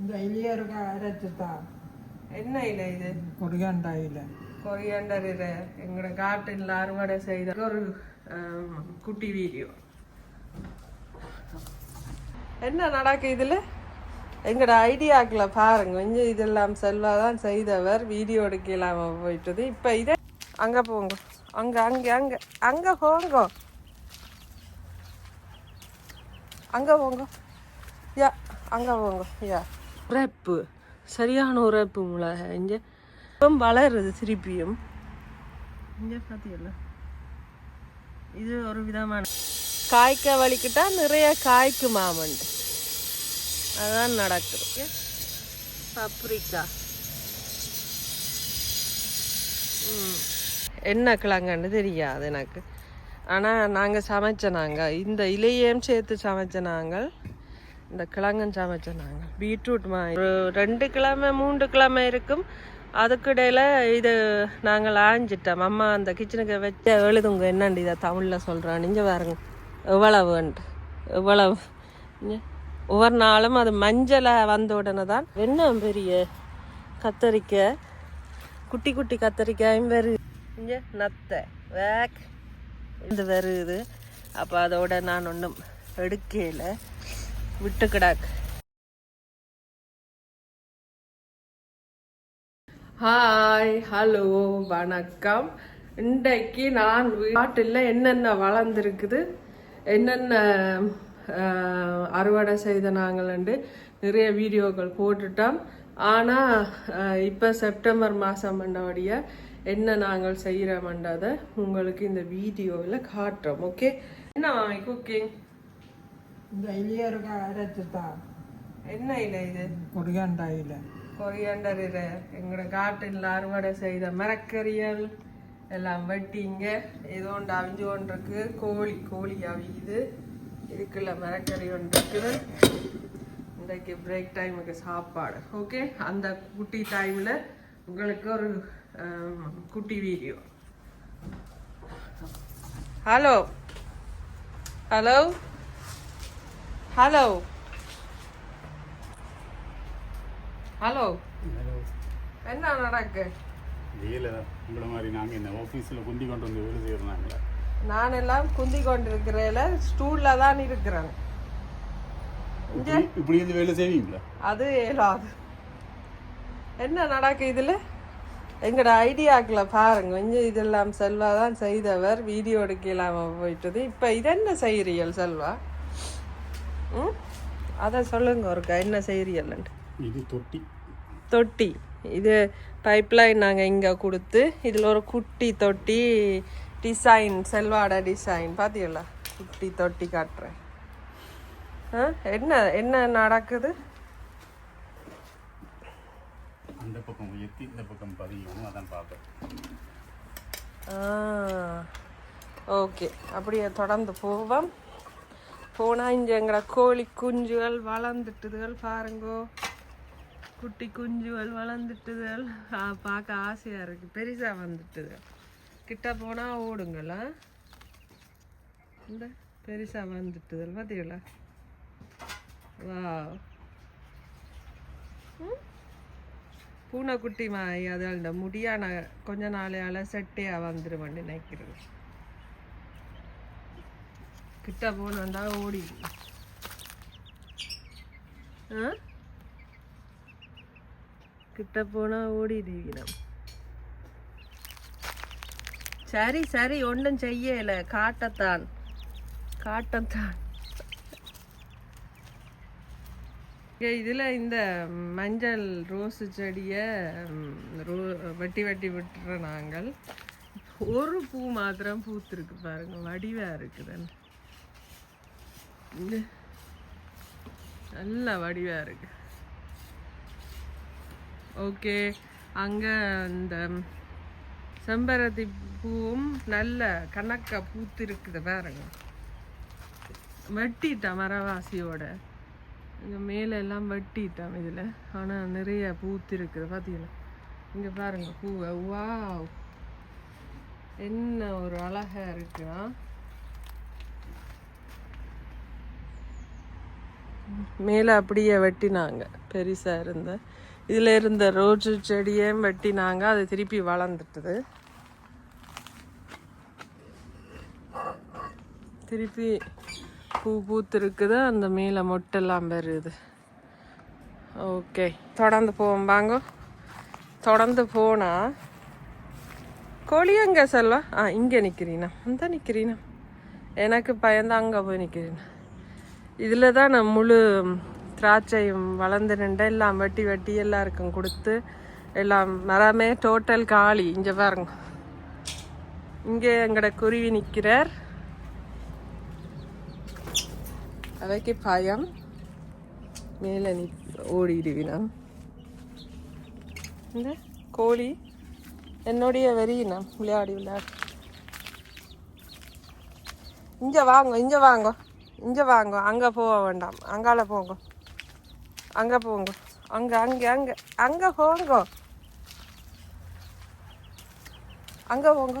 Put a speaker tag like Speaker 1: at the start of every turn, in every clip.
Speaker 1: இந்த இலியருக்கு அரைச்சு தான்
Speaker 2: என்ன இலை இது?
Speaker 1: கொரியாண்டாயில்
Speaker 2: கொரியாண்டர் இலை. எங்களோட காட்டில் அறுவடை செய்த ஒரு குட்டி வீடியோ. என்ன நடக்கு இதுல? எங்களோட ஐடியாக்களை பாருங்க. கொஞ்சம் இதெல்லாம் செல்வாதான் செய்தவர். வீடியோ எடுக்கலாம போயிட்டது. இப்ப இத அங்க போங்க. அங்க அங்க அங்க. அங்க போங்க. அங்க போங்க. யா அங்க போங்க. யா. உரைப்பு. சரியான உரைப்பு மிளக. இங்கே இப்போ வளருது திருப்பியும். இங்கே பார்த்தீங்களா இது ஒரு விதமான காய்க்க வலிக்கிட்டா நிறைய காய்க்கு மாமண்டு அதான் நடக்குது. பப்ரிக்கா ம். என்ன கிழங்குன்னு தெரியாது எனக்கு. ஆனால் நாங்கள் சமைச்ச நாங்கள் இந்த இலையையும் சேர்த்து சமைச்ச நாங்கள் இந்த கிழங்கஞ்சா சமைச்ச நாங்கள் பீட்ரூட் மா ஒரு ரெண்டு கிழமை மூன்று கிழமை இருக்கும். அதுக்கிடையில் இது நாங்கள் ஆஞ்சிட்டோம் அம்மா அந்த கிச்சனுக்கு வச்ச எழுதுங்க. என்னண்டு இதை தமிழில் சொல்கிறான் நீங்கள் பாருங்க. எவ்வளவுன்ட்டு எவ்வளவு ஒவ்வொரு நாளும் அது மஞ்சளை வந்த உடனே தான். என்ன பெரிய கத்தரிக்காய் குட்டி குட்டி கத்தரிக்காயும் வருது. இங்கே நத்தை. வேக். இது வருது. அப்போ அதோட நான் ஒன்றும் எடுக்கல. விட்டு கிடாக்கு ஹாய் ஹலோ வணக்கம். இன்றைக்கு நான் வீட்டில் என்னென்ன வளர்ந்துருக்குது என்னென்ன அறுவடை செய்த நாங்கள்ண்டு நிறைய வீடியோக்கள் போட்டுட்டோம். ஆனால் இப்போ செப்டம்பர் மாதம் பண்ணபடிய என்ன நாங்கள் செய்கிறோம்ன்றதை உங்களுக்கு இந்த வீடியோவில் காட்டுறோம் ஓகே என்ன குக்கிங்
Speaker 1: இந்த இலியருக்கு அரைச்சு தான்
Speaker 2: என்ன இல்லை இது?
Speaker 1: கொரியாண்டாயில்
Speaker 2: கொரியாண்டர் இலை. எங்களோட காட்டில் அறுவடை செய்த மரக்கறிகள் எல்லாம் வெட்டிங்க ஏதோ ஒன்று அவிஞ்சு ஒன்று இருக்கு கோழி கோழி அவியுது. இதுக்குள்ள மரக்கறி ஒன்று இருக்குது இன்றைக்கு பிரேக் டைமுக்கு சாப்பாடு. ஓகே அந்த குட்டி டைமில் உங்களுக்கு ஒரு குட்டி video hello hello hello hello என்ன நடக்கு?
Speaker 3: உங்களை மாதிரி நாங்கள் இந்த ஆஃபீஸில் குந்தி கொண்டு வந்து வேலை செய்கிறாங்களா
Speaker 2: நான் எல்லாம் குந்தி கொண்டிருக்கிறேல ஸ்டூல்ல தான் இருக்கிறேன்.
Speaker 3: இப்படி இருந்து வேலை செய்வீங்களா?
Speaker 2: அது இயலாது என்ன நடக்கு இதுல? எங்களோட ஐடியாக்களை பாருங்க. கொஞ்சம் இதெல்லாம் செல்வா தான் செய்தவர். வீடியோ எடுக்கலாம போயிட்டது. இப்போ இது என்ன செய்கிறீர்கள் செல்வா? ம்? அதை சொல்லுங்க ஒருக்கா. என்ன செய்கிறீங்கள்ன்ட்டு
Speaker 3: இது தொட்டி.
Speaker 2: தொட்டி. இது பைப்லைன் நாங்கள் இங்கே கொடுத்து இதில் ஒரு குட்டி தொட்டி டிசைன் செல்வாட டிசைன் பார்த்தீங்களா குட்டி தொட்டி காட்டுறேன். ஆ? என்ன என்ன நடக்குது?
Speaker 3: அந்த பக்கம் உயர்த்தி இந்த பக்கம் பதியணும் அதான் பார்ப்பேன்.
Speaker 2: ஓகே. அப்படியே தொடர்ந்து போவோம். போனால் இங்கே எங்களோட கோழி குஞ்சுகள் வளர்ந்துட்டுதுகள் பாருங்கோ. குட்டி குஞ்சுகள் வளர்ந்துட்டுதுகள். பார்க்க ஆசையாக இருக்குது பெருசாக வந்துட்டுது கிட்ட போனால் ஓடுங்களா இந்த பெருசாக வந்துட்டுதல் பார்த்தீங்களா வா பூனைக்குட்டி மாய் அதில் இந்த முடியான கொஞ்ச நாளையால் செட்டையாக வந்துடுவேன்னு நினைக்கிறது கிட்ட போனோண்டா ஓடி ஆ? கிட்ட போனா தீவினம் சரி சரி ஒன்றும் செய்யல. காட்டத்தான். காட்டத்தான். இதில் இந்த மஞ்சள் ரோஸு செடியை ரோ வெட்டி வெட்டி விட்டுற நாங்கள். ஒரு பூ மாத்திரம் பூத்துருக்கு பாருங்க. வடிவா இருக்குதுன்னு நல்ல வடிவாக இருக்கு. ஓகே அங்கே இந்த செம்பருத்தி பூவும் நல்ல கணக்க பூத்து இருக்குது பாருங்க. வெட்டிட்டேன் மரவாசியோட. இங்கே மேலே எல்லாம் வெட்டிட்டேன் இதில். ஆனால் நிறைய பூத்து இருக்குது பார்த்தீங்களா இங்கே பாருங்க பூவை. வாவ். என்ன ஒரு அழகாக இருக்குன்னா மேலே அப்படியே வெட்டினாங்க. பெருசாக இருந்த. இதில் இருந்த ரோஜு செடியையும் வெட்டினாங்க. அது திருப்பி வளர்ந்துட்டுது. திருப்பி பூ பூத்துருக்குது. அந்த மேலே மொட்டெல்லாம் வருது ஓகே. தொடர்ந்து போவோம். வாங்க. தொடர்ந்து போனால் கோழி எங்க செல்வா? ஆ இங்கே நிற்கிறீனா அந்த நிற்கிறீனா எனக்கு பயந்து அங்கே போய் நிற்கிறீனா இதில் தான் நான் முழு திராட்சையும் வளர்ந்து நின்று எல்லாம் வெட்டி வெட்டி எல்லாருக்கும் கொடுத்து எல்லாம் மரமே டோட்டல் காலி. இங்கே பாருங்க. இங்கே எங்கட குருவி நிற்கிறார் அவைக்கு பயம். மேலே நி ஓடிடுவினா. இந்த கோழி என்னுடைய வெறியினா? விளையாடி விளையாடி. இங்கே வாங்க இங்கே வாங்க. இங்கே வாங்க அங்கே போக வேண்டாம். அங்கால போங்க. அங்கே போங்க. அங்கே அங்கே அங்கே அங்கே போங்க. அங்கே போங்க.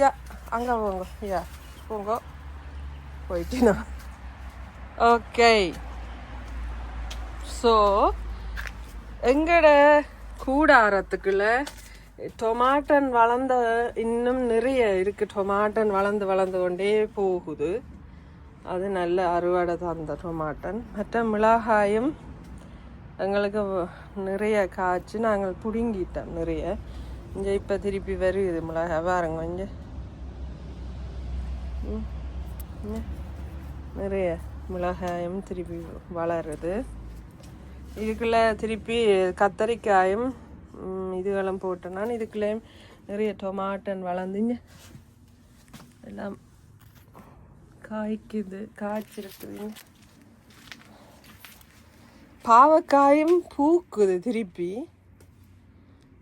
Speaker 2: யா அங்கே போங்க. யா போங்க. போயிட்டேனா. ஓகே. ஸோ எங்கட கூடாரத்துக்குள்ள டொமாட்டன் வளர்ந்த இன்னும் நிறைய இருக்குது டொமாட்டன் வளர்ந்து வளர்ந்து கொண்டே போகுது. அது நல்ல அறுவடை தான் அந்த டொமாட்டன் மற்ற மிளகாயும் எங்களுக்கு நிறைய காய்ச்சி நாங்கள் பிடுங்கிட்டோம் நிறைய. இங்கே இப்போ திருப்பி வருது மிளகாய் பாருங்க இங்கே. நிறைய மிளகாயும் திருப்பி வளருது. இதுக்குள்ளே திருப்பி கத்தரிக்காயும் ம், இதுகளும் நான் இதுக்குள்ளேயும் நிறைய டொமாட்டன் வளர்ந்துங்க எல்லாம் காய்க்குது காய்ச்சிருக்குதுங்க பாவக்காயும் பூக்குது திருப்பி.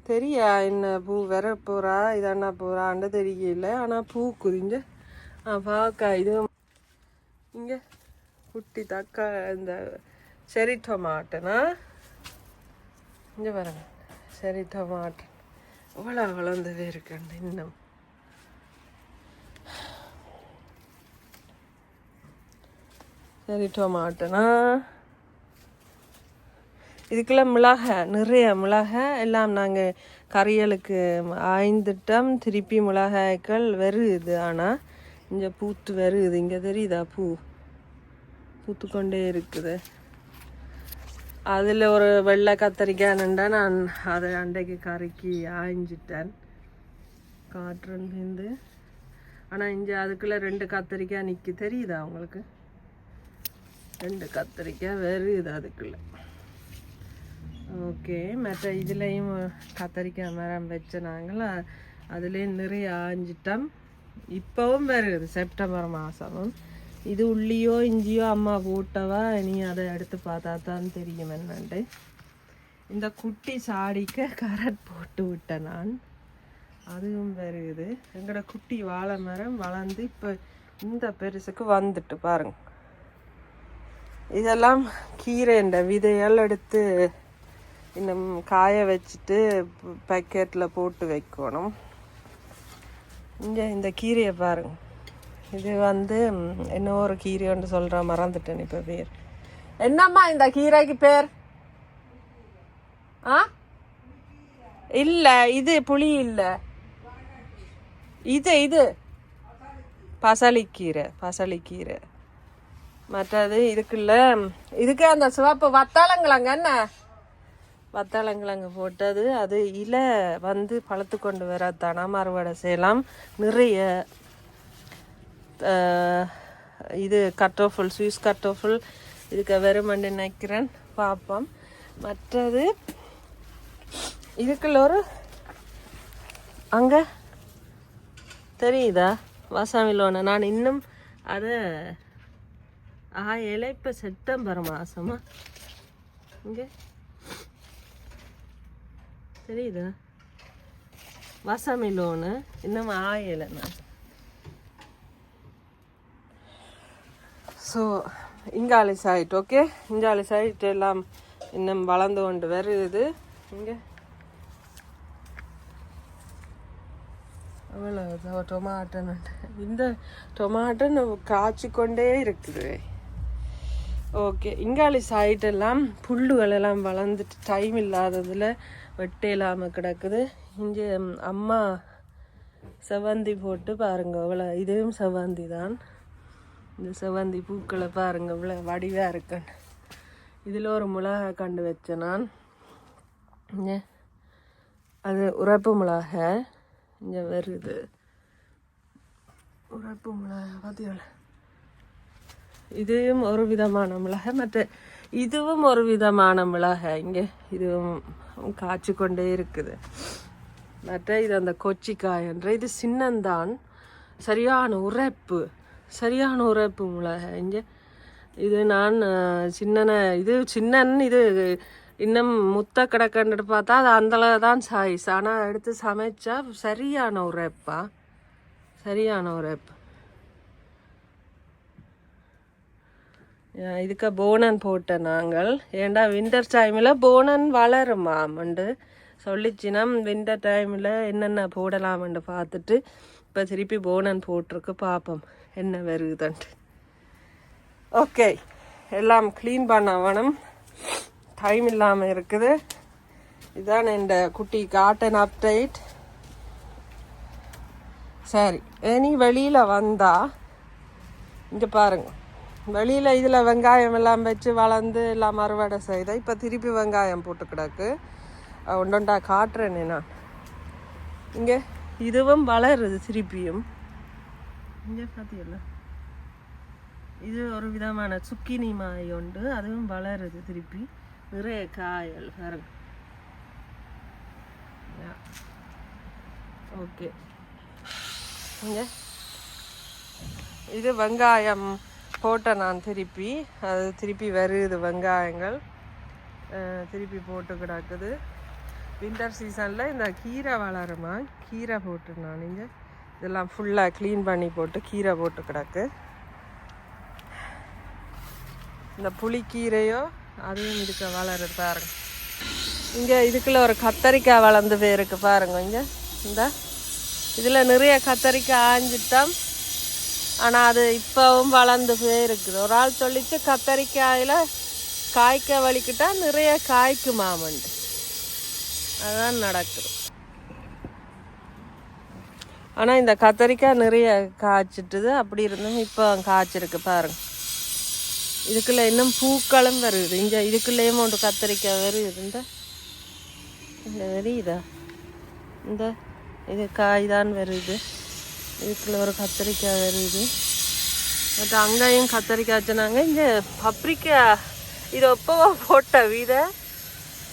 Speaker 2: தெரியா என்ன பூ வர போறா இதண்ணா போறான்னு தெரியல ஆனால் பூக்குது இங்க. ஆ பாவக்காய் இது இங்க. குட்டி தக்கா இந்த செரி டொமாட்டனா? இங்க பாருங்க செரி டொமாட்டன். இவ்வளோ வளர்ந்தவே இருக்கண்டு இன்னும். சரி டொமாட்டோனா இதுக்குள்ள மிளகாய் நிறைய மிளகாய் எல்லாம் நாங்கள் கறியலுக்கு ஆய்ந்துட்டோம். திருப்பி மிளகாய்கள் வருது. ஆனால் இங்கே பூத்து வருது. இங்கே தெரியுதா பூ? பூத்து கொண்டே இருக்குது. அதில் ஒரு வெள்ளை கத்தரிக்காய் நின்றா நான் அதை அண்டைக்கு கறிக்கு ஆய்ஞ்சிட்டேன். காட்டுறேன் ஆனால் இங்கே அதுக்குள்ளே ரெண்டு கத்தரிக்காய் நிற்கி தெரியுதா உங்களுக்கு? ரெண்டு கத்திரிக்காய் வருது அதுக்குள்ள. ஓகே மற்ற இதுலேயும் கத்திரிக்காய் மரம் வச்சுனாங்களா அதுலேயும் நிறைய ஆஞ்சிட்டோம் இப்போவும் வருது செப்டம்பர் மாதமும் இது உள்ளியோ இஞ்சியோ அம்மா போட்டவா நீ அதை எடுத்து பார்த்தா தான் தெரியும் என்னண்டு. இந்த குட்டி சாடிக்கு கரட் போட்டு விட்டேன் நான். அதுவும் வருது. எங்களோட குட்டி வாழை மரம் வளர்ந்து இப்போ இந்த பெருசுக்கு வந்துட்டு பாருங்க. இதெல்லாம் கீரை இந்த விதையால் எடுத்து இன்னும் காய வச்சுட்டு பேக்கெட்டில் போட்டு வைக்கணும். இங்கே இந்த கீரையை பாருங்க. இது வந்து என்ன ஒரு கீரைன்னு சொல்கிற மறந்துட்டேன் இப்போ பேர். என்னம்மா இந்த கீரைக்கு பேர்? ஆ? இல்லை இது புளி இல்லை. இது இது. பசலிக்கீரை பசலிக்கீரை. மற்றது இதுக்குள்ள இதுக்கு அந்த சிவப்பு வத்தாளங்கிழங்க என்ன? வத்தாளங்கிழங்கு போட்டது அது இலை வந்து பழுத்து கொண்டு வரத்தானா அறுவடை செய்யலாம். நிறைய இது கட்டோஃபுல் ஸ்வீஸ் கட்டோஃபுல் இதுக்கு வெறுமண்டு நினைக்கிறேன். பார்ப்போம். மற்றது இதுக்குள்ள ஒரு அங்கே தெரியுதா? வாசாமிலோன நான் இன்னும் அதை ஆயலை இப்போ செப்டம்பர் மாதமா இங்கே. தெரியுதா? வசமிலோனு இன்னும் ஆயலை ஸோ இங்காலி சைட் ஓகே இங்காலி சைட் எல்லாம் இன்னும் வளர்ந்து கொண்டு வருது இங்கே. அவ்வளோ டொமாட்டோன்னு இந்த டொமாட்டோன்னு காய்ச்சி கொண்டே இருக்குது. ஓகே இங்காலி சைடெல்லாம் புல்லுகளெல்லாம் வளர்ந்துட்டு டைம் இல்லாததில் வெட்ட இல்லாமல் கிடக்குது. இங்கே அம்மா செவ்வந்தி போட்டு பாருங்க இவ்வளோ இதுவும் செவ்வந்தி தான். இந்த செவ்வந்தி பூக்களை பாருங்க இவ்வளோ வடிவாக இருக்குன்னு. இதில் ஒரு மிளகா கண்டு வச்சேன் நான். இங்கே அது உரப்பு மிளகா இங்கே வருது. உரப்பு மிளகா பார்த்தீங்களா இதுவும் ஒரு விதமான மிளக மற்ற இதுவும் ஒரு விதமான மிளகை இங்கே இதுவும் காய்ச்சி கொண்டே இருக்குது மற்ற இது அந்த கொச்சிக்காய் என்ற இது சின்னந்தான் சரியான உரைப்பு சரியான உரைப்பு மிளகை இங்கே இது நான் சின்னன இது சின்னன் இது இன்னும் முத்த கிடக்கன்னு பார்த்தா அது அந்தளவு தான் சாய்ஸ் ஆனால் எடுத்து சமைச்சா சரியான உரைப்பா சரியான உரைப்பு இதுக்கு போனன் போட்டேன் நாங்கள். ஏண்டா வின்டர் டைமில் போனன் வளருமாமண்டு சொல்லிச்சினம் வின்டர் டைமில் என்னென்ன போடலாம்னு பார்த்துட்டு இப்போ திருப்பி போனன் போட்டிருக்கு பார்ப்போம் என்ன வருதுன்ட்டு. ஓகே எல்லாம் க்ளீன் பண்ண வேணும் டைம் இல்லாமல் இருக்குது. இதான் இந்த குட்டி காட்டன் அப்டேட் சரி இனி வெளியில் வந்தால் இங்கே பாருங்கள் வெளியில் இதில் வெங்காயம் எல்லாம் வச்சு வளர்ந்து எல்லாம் அறுவடை செய்த இப்போ திருப்பி வெங்காயம் போட்டு கிடக்கு. ஒன்றொண்டா காட்டுறேனே நான். இங்கே இதுவும் வளருது திருப்பியும். இங்கே பார்த்தீங்களா இது ஒரு விதமான சுக்கினி மாய் உண்டு அதுவும் வளருது திருப்பி. நிறைய காயல் பாருங்க ஓகே. இங்கே. இது வெங்காயம். போட்டேன் நான் திருப்பி. அது திருப்பி வருது வெங்காயங்கள். திருப்பி போட்டு கிடக்குது. வின்டர் சீசனில் இந்த கீரை வளருமா? கீரை போட்டு நான் இங்கே இதெல்லாம் ஃபுல்லாக க்ளீன் பண்ணி போட்டு கீரை போட்டு கிடக்கு. இந்த புளிக்கீரையோ அதுவும் இதுக்கு வளருது பாருங்க. இங்கே இதுக்குள்ள ஒரு கத்தரிக்காய் வளர்ந்து போயிருக்கு பாருங்க இங்கே. இந்த. இதில் நிறைய கத்தரிக்காய் ஆஞ்சிட்டான் ஆனால் அது இப்போவும் வளர்ந்து போயிருக்குது ஒரு ஆள் சொல்லிச்சு கத்தரிக்காயில் காய்க்க வலிக்கிட்டா நிறைய காய்க்குமாமண்டு. அதுதான் நடக்குது. ஆனால் இந்த கத்தரிக்காய் நிறைய காய்ச்சிட்டுது. அப்படி இருந்தும் இப்போ காய்ச்சிருக்கு பாருங்க. இதுக்குள்ளே இன்னும் பூக்களும் வருது. இங்கே இதுக்குள்ளேயும் ஒன்று கத்தரிக்காய் வருது. இந்த வெறி இதா இந்த இது காய் தான் வருது. இதுக்குள்ள ஒரு கத்திரிக்காய் வருது பட் அங்கேயும் கத்தரிக்காய் வச்சுனாங்க இங்கே பப்ரிக்காய் இது எப்போவோ போட்ட விதை.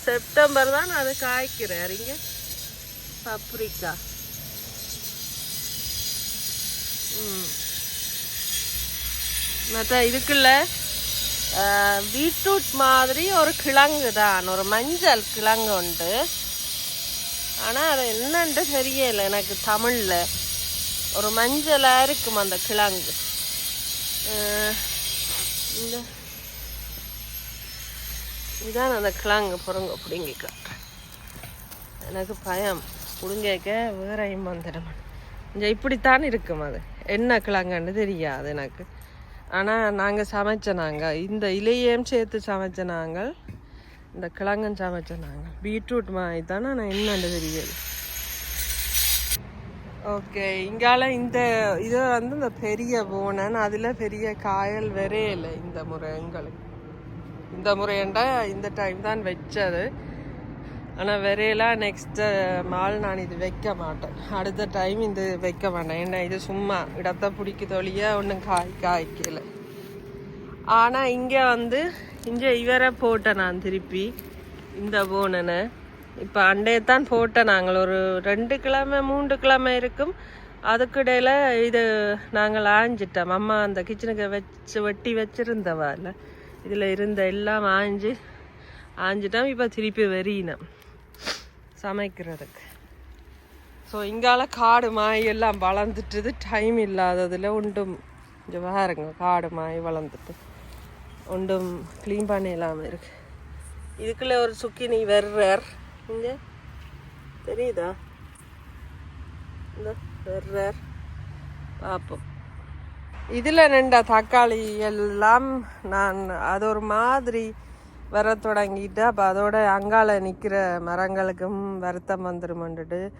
Speaker 2: செப்டம்பர் தான் அது காய்க்கிறார் இங்கே பப்ரிக்காய் ம். மற்ற இதுக்குள்ள பீட்ரூட் மாதிரி ஒரு கிழங்கு தான். ஒரு மஞ்சள் கிழங்கு உண்டு. ஆனால் அது என்னன்ட்டு தெரியலை. எனக்கு தமிழில். ஒரு மஞ்சளாக இருக்கும் அந்த கிழங்கு. இந்த இதான் அந்த கிழங்கு பொறுங்க பிடுங்கிக்க. எனக்கு பயம். பிடுங்கிக்க வேறையும் வந்துடும். இங்கே இப்படித்தான் இருக்கும் அது. என்ன கிழங்குன்னு தெரியாது எனக்கு. ஆனால் நாங்கள் சமைச்ச நாங்கள் இந்த இலையையும் சேர்த்து சமைச்ச நாங்கள் இந்த கிழங்கும் சமைச்ச நாங்கள் பீட்ரூட் மாதிரி தானே நான் என்னன்னு தெரியாது. ஓகே. இங்கால இந்த இது வந்து இந்த பெரிய போனன் அதில் பெரிய காயல் வரையில இந்த முறை எங்களுக்கு. இந்த முறையண்டா இந்த டைம் தான் வச்சது. ஆனால் வரையெல்லாம் நெக்ஸ்ட் மால் நான் இது வைக்க மாட்டேன். அடுத்த டைம் இது வைக்க மாட்டேன். ஏன்னா இது சும்மா இடத்த பிடிக்க தொழிய ஒன்றும் காய் காய்க்கல. ஆனால் இங்கே வந்து இங்கே இவரை போட்டேன் நான் திருப்பி. இந்த போனனை இப்போ அண்டையத்தான் போட்டேன் நாங்கள். ஒரு ரெண்டு கிழமை மூன்று கிழமை இருக்கும். அதுக்கிடையில் இது நாங்கள் ஆஞ்சிட்டோம். அம்மா அந்த கிச்சனுக்கு வச்சு வெட்டி வச்சுருந்தவா இல்லை. இதில் இருந்த எல்லாம் ஆஞ்சு ஆஞ்சிட்டோம். இப்போ திருப்பி வெறியினோம் சமைக்கிறதுக்கு. ஸோ இங்கால காடு மாய் எல்லாம் வளர்ந்துட்டுது. டைம் இல்லாததில் ஒன்றும் இங்கே பாருங்க காடு மாய் வளர்ந்துட்டு. ஒன்றும் க்ளீன் பண்ண இல்லாமல் இருக்கு. இதுக்குள்ளே ஒரு சுக்கினி வெர்றர். இங்கே? தெரியுதா? இந்த வெர்றார். பார்ப்போம் இதில் நின்ற தக்காளி எல்லாம் நான் அது ஒரு மாதிரி வர தொடங்கிட்டு அப்போ அதோட அங்கால நிற்கிற மரங்களுக்கும் வருத்தம் வந்துருமன்ட்டு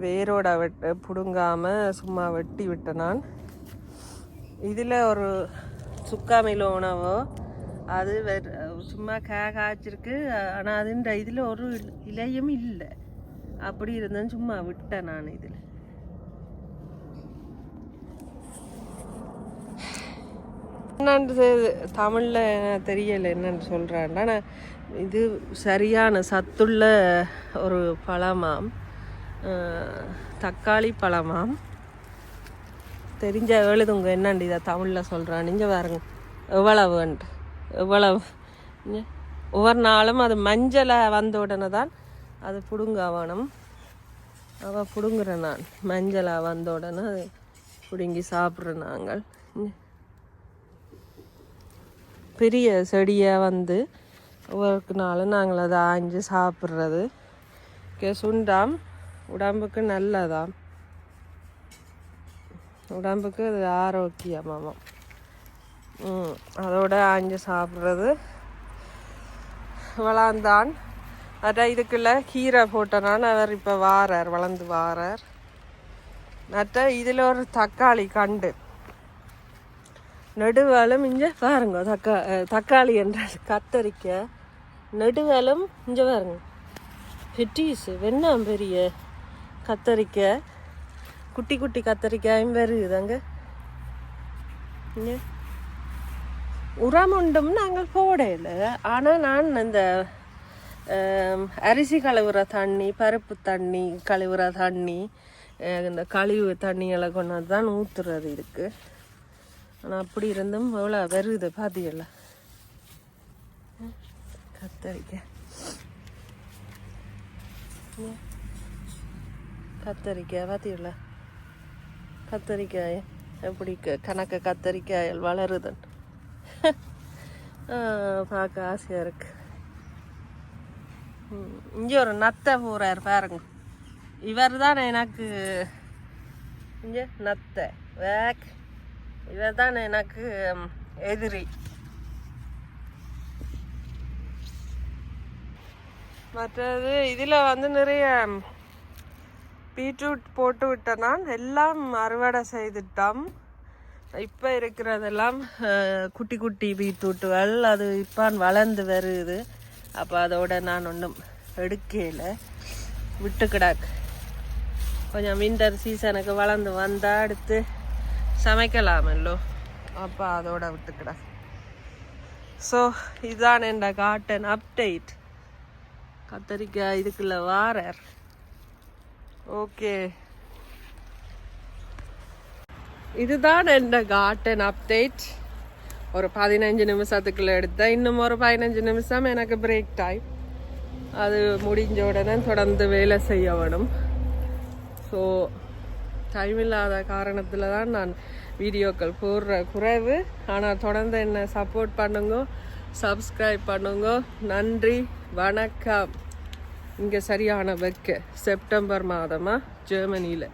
Speaker 2: வேரோட வெட்டு பிடுங்காமல் சும்மா வெட்டி விட்டேன் நான். இதில் ஒரு சுக்காமில உணவோ. அது வெற- சும்மா கா காய்ச்சிருக்கு. ஆனால் அதுன்ற இதில் ஒரு இலையும் இல்லை. அப்படி இருந்தேன் சும்மா விட்டேன் நான் இதில். என்னன்னு தமிழில் தெரியலை என்னன்னு சொல்கிறான் ஆனால் இது சரியான சத்துள்ள ஒரு பழமாம். தக்காளி பழமாம். தெரிஞ்ச எழுதுங்க. என்னண்டு இதை தமிழில் சொல்கிறான் நீங்கள் பாருங்க. எவ்வளவுன்ட்டு. எவ்வளவு? ஒவ்வொரு நாளும் அது மஞ்சளை வந்த உடனே தான் அது பிடுங்க வேணும் அவள் பிடுங்குறேன் நான் மஞ்சளை வந்த உடனே அது பிடுங்கி சாப்பிட்றோம் நாங்கள். பெரிய செடியாக வந்து ஒவ்வொரு நாளும் நாங்கள் அதை ஆஞ்சு சாப்பிட்றது. கே சுண்டாம். உடம்புக்கு நல்லதாம். உடம்புக்கு அது ஆரோக்கியமாம் அதோட ஆஞ்சு சாப்பிட்றது. வளர்ந்தான். அதான் இதுக்குள்ள கீரை போட்டனால அவர் இப்போ வாரார் வளர்ந்து வாரார். மற்ற இதில் ஒரு தக்காளி கண்டு. நெடுவாலும் இங்கே பாருங்க தக்கா தக்காளி என்ற கத்தரிக்காய் நெடுவாலும் இங்கே பாருங்க. பெட்டீஸ் வெண்ணாம் பெரிய கத்தரிக்காய் குட்டி குட்டி கத்தரிக்காயும் வருகுதாங்க இங்கே. உரம் உண்டும் நாங்கள் போடையில ஆனால் நான் இந்த அரிசி கழுவுற தண்ணி பருப்பு தண்ணி கழுவுற தண்ணி இந்த கழிவு தண்ணிகளை கொண்டாந்து தான் ஊற்றுறது இதுக்கு ஆனால் அப்படி இருந்தும் எவ்வளோ வருது பார்த்தீங்களா கத்தரிக்காய் கத்தரிக்காய் பார்த்தீங்களா கத்தரிக்காய் எப்படி க- கணக்கு கத்தரிக்காய் வளருதுன்னு. பார்க்க ஆசையாக இருக்கு. இங்கே ஒரு நத்தை போகிறார் பாருங்க. இவர் தான் எனக்கு இங்கே நத்தை வேக். இவர் தான் எனக்கு எதிரி. மற்றது இதில் வந்து நிறைய பீட்ரூட் போட்டு விட்டனால் எல்லாம் அறுவடை செய்துட்டோம். இப்போ இருக்கிறதெல்லாம் குட்டி குட்டி பீட்ரூட்டுகள் அது இப்பான் வளர்ந்து வருது. அப்போ அதோட நான் ஒன்றும் எடுக்கல. விட்டு கிடாக்கு. கொஞ்சம் விண்டர் சீசனுக்கு வளர்ந்து வந்தால் அடுத்து சமைக்கலாமல்லோ அப்போ அதோட விட்டு கிடாக்கு ஸோ இதுதான் என் காட்டன் அப்டேட் கத்தரிக்காய் இதுக்குள்ள வாரர். ஓகே இதுதான் என் கார்டன் அப்டேட் ஒரு பதினஞ்சு நிமிஷத்துக்குள்ள எடுத்தேன். இன்னும் ஒரு பதினஞ்சு நிமிஷம் எனக்கு பிரேக் டைம் அது முடிஞ்ச உடனே தொடர்ந்து வேலை செய்ய வேணும். ஸோ டைம் இல்லாத காரணத்தில் தான் நான் வீடியோக்கள் போடுற குறைவு. ஆனால் தொடர்ந்து என்ன சப்போர்ட் பண்ணுங்க சப்ஸ்கிரைப் பண்ணுங்க. நன்றி வணக்கம். இங்கே சரியான வெக்க. செப்டம்பர் மாதமாக ஜெர்மனியில்